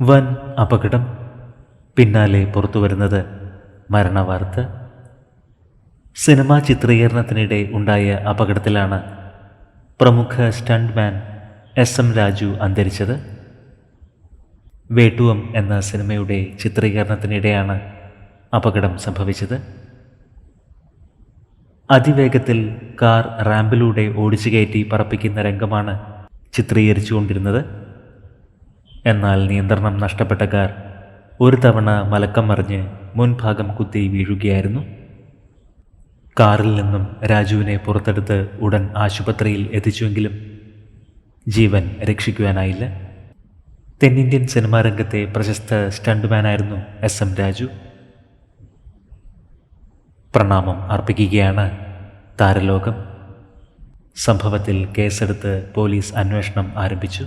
വൻ അപകടം. പിന്നാലെ പുറത്തു വരുന്നത് മരണവാർത്ത. സിനിമാ ചിത്രീകരണത്തിനിടെ ഉണ്ടായ അപകടത്തിലാണ് പ്രമുഖ സ്റ്റണ്ട്മാൻ എസ് എം രാജു അന്തരിച്ചത്. വേട്ടുവം എന്ന സിനിമയുടെ ചിത്രീകരണത്തിനിടെയാണ് അപകടം സംഭവിച്ചത്. അതിവേഗത്തിൽ കാർ റാമ്പിലൂടെ ഓടിച്ചു കയറ്റി പറപ്പിക്കുന്ന രംഗമാണ് ചിത്രീകരിച്ചുകൊണ്ടിരുന്നത്. എന്നാൽ നിയന്ത്രണം നഷ്ടപ്പെട്ട കാർ ഒരു തവണ മലക്കം മറിഞ്ഞ് മുൻഭാഗം കുത്തി വീഴുകയായിരുന്നു. കാറിൽ നിന്നും രാജുവിനെ പുറത്തെടുത്ത് ഉടൻ ആശുപത്രിയിൽ എത്തിച്ചുവെങ്കിലും ജീവൻ രക്ഷിക്കുവാനായില്ല. തെന്നിന്ത്യൻ സിനിമാ രംഗത്തെ പ്രശസ്ത സ്റ്റണ്ട്മാനായിരുന്നു എസ് എം രാജു. പ്രണാമം അർപ്പിക്കുകയാണ് താരലോകം. സംഭവത്തിൽ കേസെടുത്ത് പോലീസ് അന്വേഷണം ആരംഭിച്ചു.